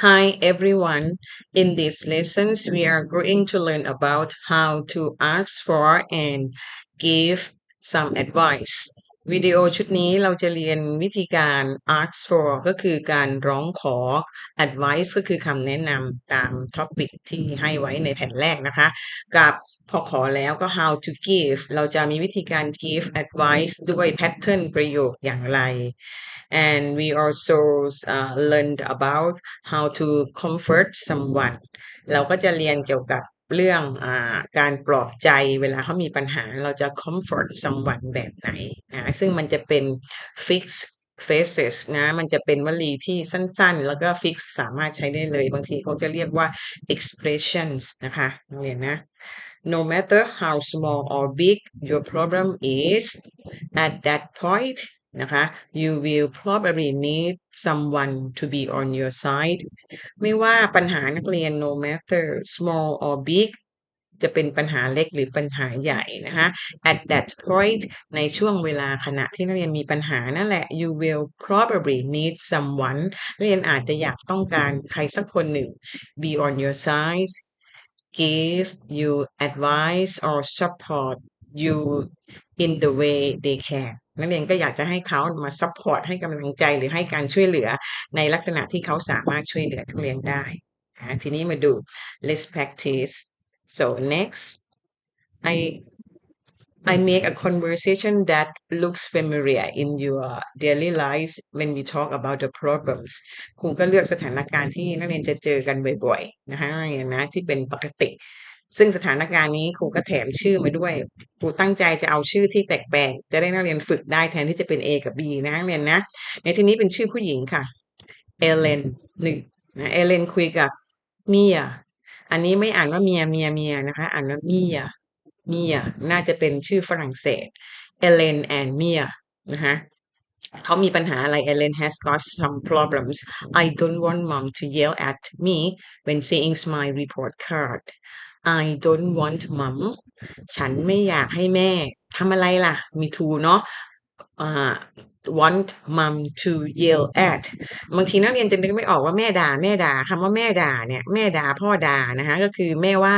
Hi everyone. In these lessons, we are going to learn about how to ask for and give some advice วิดีโอชุดนี้เราจะเรียนวิธีการ ask for ก็คือการร้องขอ advice ก็คือคำแนะนำตาม topic ที่ให้ไว้ในแผ่นแรกนะคะ กับ พอขอแล้วก็ how to give เราจะมีวิธีการ give advice ด้วย pattern ประโยคอย่างไร and we also uh, learned about how to comfort someone เราก็จะเรียนเกี่ยวกับเรื่องอาการปลอบใจเวลาเขามีปัญหาเราจะ comfort someone แบบไหนนะซึ่งมันจะเป็น fix phrases นะมันจะเป็นวลีที่สั้นๆ แล้วก็ fix สามารถใช้ได้เลย บางทีเขาจะเรียกว่า expressions นะคะนักเรียนนะ no matter how small or big your problem is at that point นะคะ you will probably need someone to be on your side ไม่ว่าปัญหานักเรียน no matter small or big จะเป็นปัญหาเล็กหรือปัญหาใหญ่นะคะ at that point ในช่วงเวลาขณะที่นักเรียนมีปัญหานั่นแหละ you will probably need someone นักเรียนอาจจะอยากต้องการใครสักคนหนึ่ง be on your side give you advice or support you in the way they can นักเรียนก็อยากจะให้เขามา support ให้กำลังใจหรือให้การช่วยเหลือในลักษณะที่เขาสามารถช่วยเหลือนักเรียนได้ ทีนี้มาดู let's practice so next I I make a conversation that looks familiar in your daily lives when we talk about the problems ครูก็เลือกสถานการณ์ที่นักเรียนจะเจอกันบ่อยๆนะคะนักเรียนนะที่เป็นปกติ ซึ่งสถานการณ์นี้ครูก็แถมชื่อมาด้วยครูตั้งใจจะเอาชื่อที่แปลกๆ จะได้นักเรียนฝึกได้แทนที่จะเป็น A กับ B นะนักเรียนนะ ในที่นี้เป็นชื่อผู้หญิงค่ะ เอเลนหนึ่งนะเอเลนคุยกับเมียอันนี้ไม่อ่านว่าเมียเมียเมียนะคะ อ่านว่าเมีย เมียน่าจะเป็นชื่อฝรั่งเศสเอเลนแอนเมียนะคะเขามีปัญหาอะไร Ellen has got some problems I don't want mom to yell at me when seeing my report card I don't want mom ฉันไม่อยากให้แม่ทำอะไรล่ะ มีทูเนาะ want mom to yell at บางทีนักเรียนจะนึกไม่ออกว่าแม่ด่า แม่ด่าคำว่าแม่ด่าเนี่ยแม่ด่าพ่อด่านะคะก็คือแม่ว่า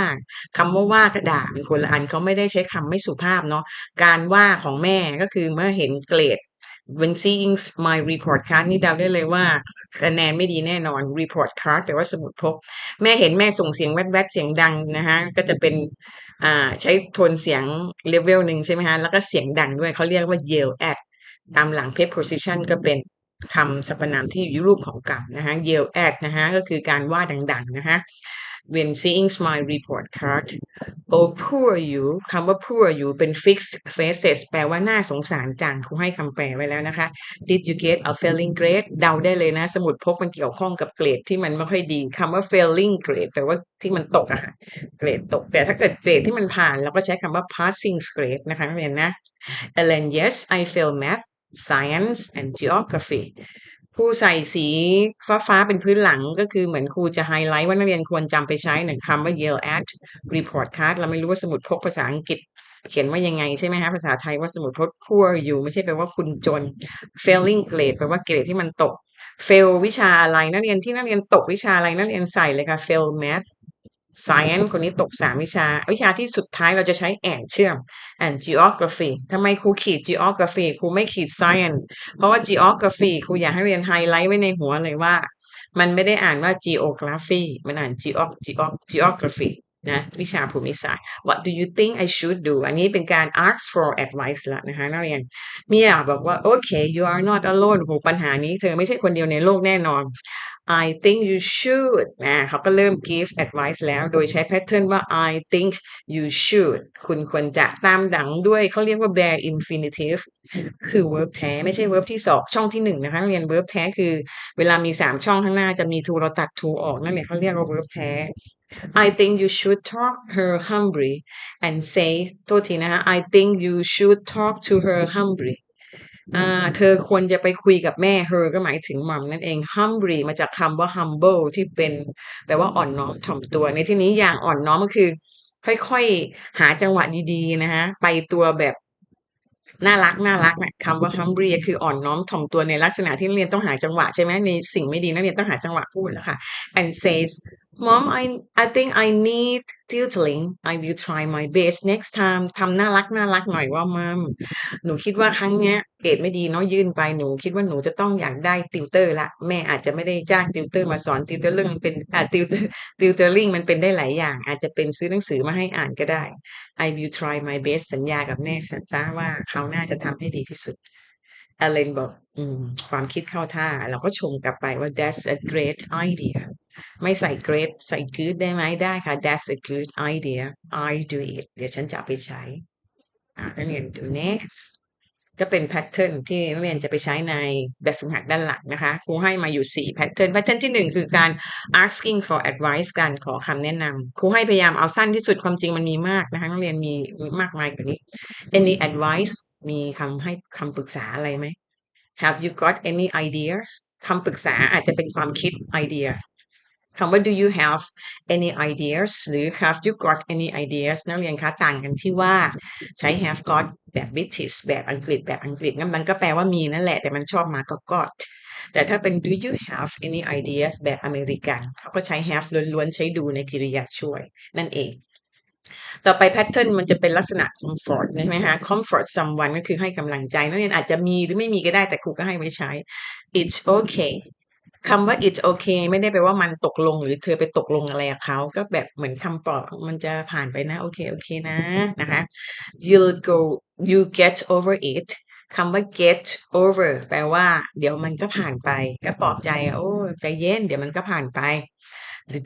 คำว่าว่ากับด่าเป็นคนละอันเขาไม่ได้ใช้คำไม่สุภาพเนาะการว่าของแม่ก็คือเมื่อเห็นเกรด when seeing my report card นี่เดาได้เลยว่าคะแนนไม่ดีแน่นอน report card แปลว่าสมุดพก แม่เห็นแม่ส่งเสียงแวดๆเสียงดังนะคะก็จะเป็นอ่าใช้โทนเสียงเลเวลหนึ่งใช่ไหมคะแล้วก็เสียงดังด้วยเขาเรียกว่า yell at ตามหลัง preposition ก็เป็นคำสรรพนามที่อยู่รูปของกรรมนะคะ yell at นะคะก็คือการว่าดังๆนะคะ when seeing my report card oh poor you คำว่า poor you เป็น fixed phrases แปลว่าน่าสงสารจังครูให้คำแปลไว้แล้วนะคะ did you get a failing grade เดาได้เลยนะ สมุดพกมันเกี่ยวข้องกับเกรดที่มันไม่ค่อยดีคำว่า failing grade แปลว่าที่มันตกอะเกรดตก แต่ถ้าเกิดเกรดที่มันผ่านเราก็ใช้คำว่า passing grade นะคะนักเรียนนะ Ellen yes I fail math science and geography ครูใส่สีฟ้าฟ้าเป็นพื้นหลังก็คือเหมือนครูจะไฮไลท์ว่านักเรียนควรจำไปใช้หนึ่งคำว่า yell at report card เราไม่รู้ว่าสมุดพกภาษาอังกฤษเขียนว่ายังไงใช่ไหมคะภาษาไทยว่าสมุดพก poor อยู่ไม่ใช่แปลว่าคุณจน failing grade แปลว่าเกรดที่มันตก fail วิชาอะไรนักเรียนที่นักเรียนตกวิชาอะไรนักเรียนใส่เลยค่ะ fail math science คนนี้ตกสามวิชา วิชาที่สุดท้ายเราจะใช้ and เชื่อม and geography ทำไมครูขีด geography ครูไม่ขีด science เพราะว่า geography ครูอยากให้เรียนไฮไลท์ไว้ในหัวเลยว่า มันไม่ได้อ่านว่า geography มันอ่าน geog geog geography นะวิชาภูมิศาสตร์ what do you think I should do อันนี้เป็นการ ask for advice ละนะคะนักเรียนเมียบอกว่า okay you are not alone โหปัญหานี้เธอไม่ใช่คนเดียวในโลกแน่นอน I think you should นะเขาก็เริ่ม give advice แล้ว โดยใช้ pattern ว่า I think you should คุณควรจะตามดังด้วยเขาเรียกว่า bare infinitive คือ verb แท้ไม่ใช่ verb ที่สองช่องที่หนึ่งนะคะเรียน verb แท้คือเวลามีสามช่องข้างหน้าจะมี to เราตัด to ออกนั่นแหละเขาเรียกว่า verb แท้ I think you should talk her humbly and say โทษทีนะคะ I think you should talk to her humbly อ่าเธอควรจะไปคุยกับแม่ her ก็หมายถึงมัมนั่นเอง humbly มาจากคำว่า humble ที่เป็นแปลว่าอ่อนน้อมถ่อมตัว ในที่นี้อย่างอ่อนน้อมก็คือ ค่อยๆ หาจังหวะดีๆ นะคะไปตัวแบบน่ารักน่ารักนะคำว่า humble คืออ่อนน้อมถ่อมตัวในลักษณะที่นักเรียนต้องหาจังหวะใช่ไหมในสิ่งไม่ดีนักเรียนต้องหาจังหวะพูดแล้วค่ะ and says mom I I think I need tutoring I will try my best next time ทำน่ารักน่ารักหน่อยว่ามัมหนูคิดว่าครั้งเนี้ยเกรดไม่ดีเนาะยื่นไปหนูคิดว่าหนูจะต้องอยากได้ติวเตอร์ละแม่อาจจะไม่ได้จ้างติวเตอร์มาสอนติวเตอร์เรื่องเป็นอ่าติวเตอร์ติวเตอร์ลิงมันเป็นได้หลายอย่าง อาจจะเป็นซื้อหนังสือมาให้อ่านก็ได้ I will try my best สัญญากับแม่สัญญาว่าเขาวหน่าจะทำให้ดีที่สุดอเลนบอกอืมความคิดเข้าท่า เราก็ชมกลับไปว่า that's a great idea ไม่ใส่ great ใส่ good ได้ไหมได้ค่ะ that's a good idea I do it เดี๋ยวฉันจะเอาไปใช้อ่านักเรียนดู next ก็เป็นแพทเทิร์นที่นักเรียนจะไปใช้ในแบบฝึกหัดด้านหลังนะคะครูให้มาอยู่4แพทเทิร์นแพทเทิร์นที่ 1 คือการ asking for advice การขอคำแนะนำครูให้พยายามเอาสั้นที่สุดความจริงมันมีมากนะคะนักเรียนมีมากมายกว่านี้ any advice มีคำให้คำปรึกษาอะไรไหม have you got any ideas คำปรึกษาอาจจะเป็นความคิด idea คำว่า do you have any ideas หรือ have you got any ideas นักเรียนคะต่างกันที่ว่าใช้ have got แบบ British แบบอังกฤษแบบอังกฤษงั้นมันก็แปลว่ามีนั่นแหละ แต่มันชอบมาก็ got แต่ถ้าเป็น do you have any ideas แบบอเมริกันเขาก็ใช้ have ล้วนๆ ใช้ดูในกริยาช่วย นั่นเอง ต่อไป pattern มันจะเป็นลักษณะ comfort ใช่ไหมคะ comfort someone ก็คือให้กำลังใจนักเรียนอาจจะมีหรือไม่มีก็ได้แต่ครูก็ให้ไว้ใช้ it's okay คำว่า it's okay ไม่ได้แปลว่ามันตกลงหรือเธอไปตกลงอะไรกับเขาก็แบบเหมือนคำปลอบมันจะผ่านไปนะ โอเค โอเคนะนะคะ you'll go you get over it คำว่า get over แปลว่า เดี๋ยวมันก็ผ่านไป ก็ปลอบใจ โอ้ใจเย็น เดี๋ยวมันก็ผ่านไป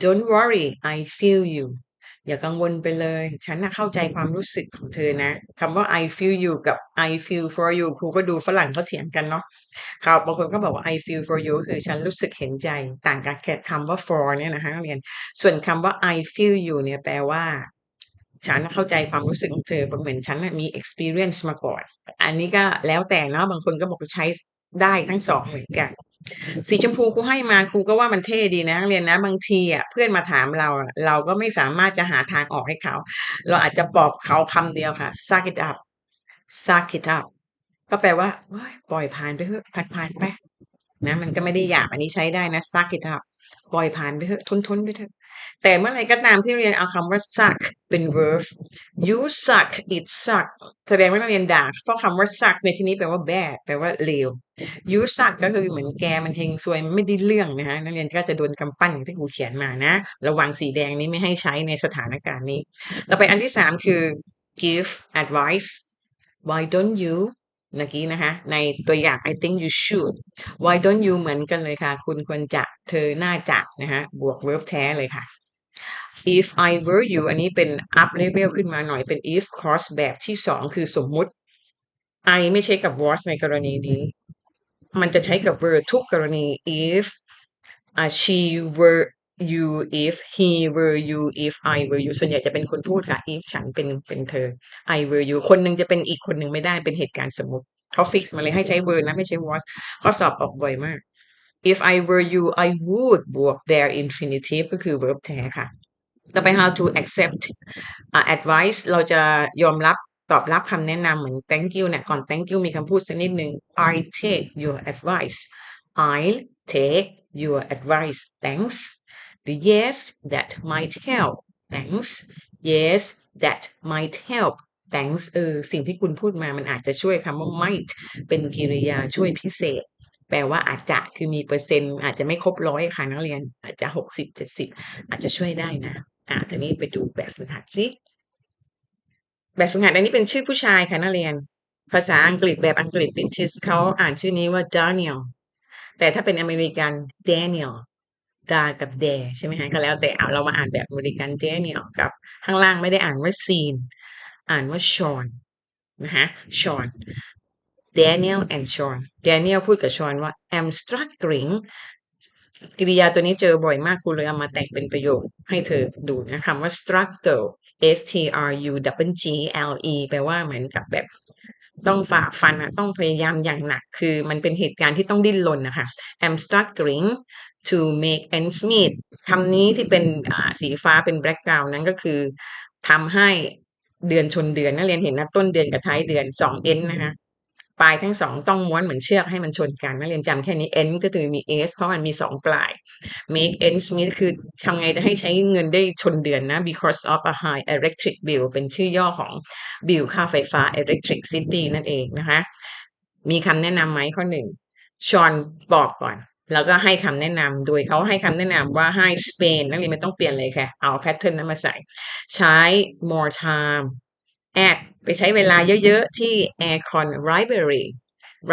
don't worry I feel you อย่ากังวลไปเลย ฉันน่ะเข้าใจความรู้สึกของเธอนะคำว่า I feel you กับ I feel for you ครูก็ดูฝรั่งเขาเถียงกันเนาะครับบางคนก็บอกว่า I feel for you คือฉันรู้สึกเห็นใจต่างกับแค่คำว่า for เนี่ยนะคะนักเรียน ส่วนคำว่า I feel you เนี่ยแปลว่า ฉันเข้าใจความรู้สึกของเธอเหมือนฉันมี experience มาก่อน อันนี้ก็แล้วแต่เนาะบางคนก็บอกใช้ได้ทั้งสองเหมือนกัน สีชมพูครูให้มาครูก็ว่ามันเท่ดีนะนักเรียนนะ บางทีอะเพื่อนมาถามเราเราก็ไม่สามารถจะหาทางออกให้เขา เราอาจจะบอกเขาคำเดียวค่ะ suck it up suck it up ก็แปลว่าปล่อยผ่านไปเถอะผ่านผ่านไปนะมันก็ไม่ได้หยาบอันนี้ใช้ได้นะ suck it up ปล่อยผ่านไปเถอะทนทนไปเถอะแต่เมื่อไรก็ตามที่เรียนเอาคำว่า suck เป็น verb you suck it suck แสดงว่านักเรียนด่าเพราะคำว่า suck ในที่นี้แปลว่า bad แปลว่าเลว you suck ก็คือเหมือนแกมันเฮงซวยมันไม่ได้เรื่องนะคะนักเรียนก็จะโดนกำปั้นอย่างที่ครูเขียนมานะ ระวังสีแดงนี้ไม่ให้ใช้ในสถานการณ์นี้ ต่อไปอันที่สามคือ give advice why don't you เมื่อกี้นะคะ ในตัวอย่าง I think you should why don't you เหมือนกันเลยค่ะ คุณควรจะเธอน่าจะนะคะบวก verb แท้เลยค่ะ if I were you อันนี้เป็น up level ขึ้นมาหน่อยเป็น if clause แบบที่สองคือสมมุติ I ไม่ใช่กับ was ในกรณีนี้ มันจะใช้กับ were ทุกกรณี if uh, she were you if he were you if I were you ส่วนใหญ่จะเป็นคนพูดค่ะ if ฉันเป็นเป็นเธอ I were you คนหนึ่งจะเป็นอีกคนหนึ่งไม่ได้เป็นเหตุการณ์สมมติเขา fix มาเลยให้ใช้ were นะไม่ใช่ was ข้อสอบออกบ่อยมาก if I were you I would บวก their infinitive ก็คือ verb แท้ค่ะ ต่อไป how to accept uh, advice เราจะยอมรับตอบรับคำแนะนำเหมือน thank you เนี่ยก่อน thank you มีคำพูดสักนิดหนึ่ง I take your advice I'll take your advice thanks หรือ yes that might help thanks yes that might help thanks เออสิ่งที่คุณพูดมามันอาจจะช่วยคำว่า might เป็นกริยาช่วยพิเศษ แปลว่าอาจจะคือมีเปอร์เซ็นต์ อาจจะไม่ครบร้อยค่ะนักเรียน อาจจะหกสิบเจ็ดสิบอาจจะช่วยได้นะ อ่าทีนี้ไปดูแบบฝึกหัดสิแบบฝึกหัดอันนี้เป็นชื่อผู้ชายค่ะนักเรียน ภาษาอังกฤษแบบอังกฤษ British เขาอ่านชื่อนี้ว่า Daniel แต่ถ้าเป็นอเมริกัน Daniel ดากับ d ดใช่ไหมฮะก็แล้วแต่เอาเรามาอ่านแบบอเมริกัน Daniel กับ ข้างล่างไม่ได้อ่านว่า Sean อ่านว่า Sean นะคะ Sean Daniel and Sean Daniel พูดกับ Sean ว่า I'm struggling กริยาตัวนี้เจอบ่อยมากครูเลยเอามาแต่งเป็นประโยคให้เธอดูนะคำว่า struggle S T R U W G L E แปลว่าเหมือนกับแบบต้องฝ่าฟันอะต้องพยายามอย่างหนัก คือมันเป็นเหตุการณ์ที่ต้องดิ้นรนนะคะ I'm struggling to make ends meet คำนี้ที่เป็นสีฟ้าเป็น background นั้นก็คือทำให้เดือนชนเดือนนักเรียนเห็นนะต้นเดือนกับท้ายเดือนสอง end นนะคะปลายทั้งสองต้องม้วนเหมือนเชือกให้มันชนกันนักเรียนจำแค่นี้ end ก็คือมี s เพราะมันมีสองปลาย make ends meet คือทำไงจะให้ใช้เงินได้ชนเดือนนะ because of a high electric bill เป็นชื่อย่อของบิลค่าไฟฟ้า electricity นั่นเองนะคะ มีคำแนะนำไหมข้อหนึ่งชอนบอกก่อน แล้วก็ให้คำแนะนำโดยเขาให้คำแนะนำว่าให้ Spain นักเรียนไม่ต้องเปลี่ยนเลยค่ะ เอาแพทเทิร์นนั้นมาใส่ ใช้ more time at ไปใช้เวลาเยอะๆ ที่ aircon library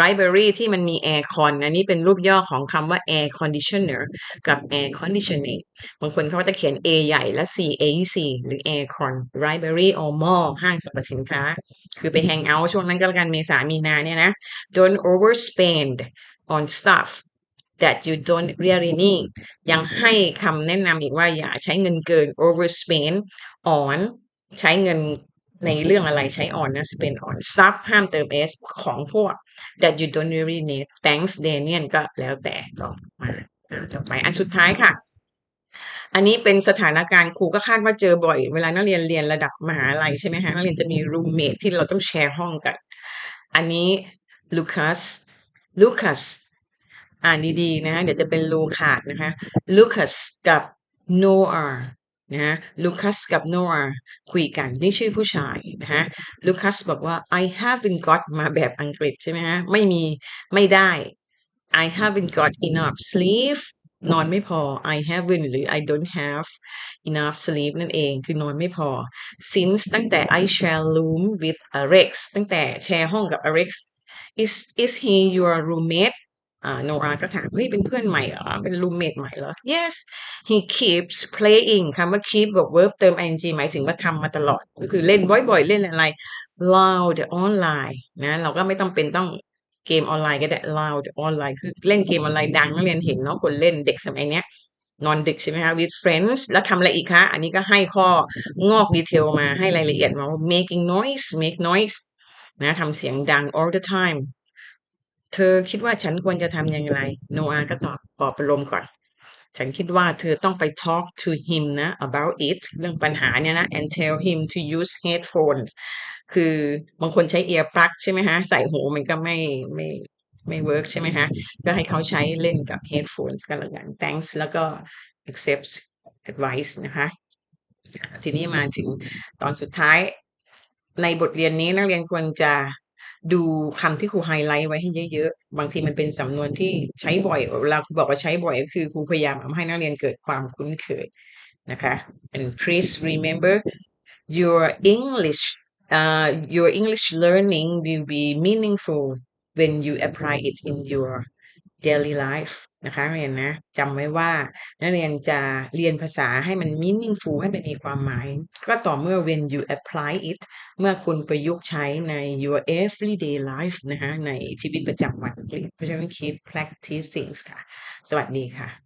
library ที่มันมี aircon อันนี้เป็นรูปย่อของคำว่า air conditioner กับ air conditioning บางคนเขาจะเขียน A ใหญ่และ C A C หรือ aircon library or mall ห้างสรรพสินค้า คือไปแฮงเอาท์ช่วงนั้นก็แล้วกันเมษามีนาเนี่ยนะ don't overspend on stuff that you don't really need ยังให้คำแนะนำอีกว่าอย่าใช้เงินเกิน overspend on ใช้เงินในเรื่องอะไรใช้ on นะ spend on stuff ห้ามเติม s ของพวก that you don't really need thanks Daniel ก็แล้วแต่ต่อมาต่อไปอันสุดท้ายค่ะ อันนี้เป็นสถานการณ์ครูก็คาดว่าเจอบ่อย เวลานักเรียนเรียนระดับมหาลัยใช่ไหมคะนักเรียนจะมีรูมเมทที่เราต้องแชร์ห้องกัน อันนี้ลูคัสลูคัส อ่านดีๆนะเดี๋ยวจะเป็นลูขาดนะคะลูคัสกับโนอานะลูคัสกับโนอาคุยกัน นี่ชื่อผู้ชายนะคะลูคัสบอกว่า I haven't got มาแบบอังกฤษใช่ไหมฮะไม่มีไม่ได้ I haven't got enough sleep นอนไม่พอ I haven't หรือ I don't have enough sleep นั่นเองคือนอนไม่พอ since ตั้งแต่ I share room with Alex ตั้งแต่แชร์ห้องกับ Alex is is he your roommate โนอาก็ถามเฮ้ยเป็นเพื่อนใหม่เหรอ เป็น roommate ใหม่เหรอ yes he keeps playing คำว่า keep กับ verb เติม ing หมายถึงว่าทำมาตลอด ก็คือเล่นบ่อยๆ เล่นอะไร loud online นะเราก็ไม่ต้องเป็นต้องเกมออนไลน์ก็ได้ loud online คือเล่นเกมออนไลน์ดังนักเรียนเห็นเนาะคนเล่นเด็กสมัยเนี้ยนอนดึกใช่ไหมคะ with friends แล้วทำอะไรอีกคะ อันนี้ก็ให้ข้องอกดีเทลมาให้รายละเอียดมาว่า making noise make noise นะทำเสียงดัง all the time เธอคิดว่าฉันควรจะทำอย่างไร โนอาก็ตอบปลอบประโลมก่อน ฉันคิดว่าเธอต้องไป talk to him นะ about it เรื่องปัญหาเนี่ยนะ and tell him to use headphones คือบางคนใช้ ear plug ใช่ไหมฮะ ใส่หูมันก็ไม่ไม่ไม่เวิร์กใช่ไหมฮะ ก็ให้เขาใช้เล่นกับ headphones กันแล้วกัน thanks แล้วก็ accepts advice นะคะ ทีนี้มาถึงตอนสุดท้ายในบทเรียนนี้นักเรียนควรจะ ดูคำที่ครูไฮไลท์ไว้ให้เยอะๆ บางทีมันเป็นสำนวนที่ใช้บ่อยเวลาครูบอกว่าใช้บ่อยก็คือครูพยายามทำให้นักเรียนเกิดความคุ้นเคยนะคะ and please remember your English uh, your English learning will be meaningful when you apply it in your daily life นะคะเรียนนะจำไว้ว่านักเรียนจะเรียนภาษาให้มัน meaningful ให้มันมีความหมาย ก็ต่อเมื่อ when you apply it เมื่อคุณประยุกต์ใช้ใน your everyday life นะคะในชีวิตประจำวันเพราะฉะนั้น keep practicing ค่ะ สวัสดีค่ะ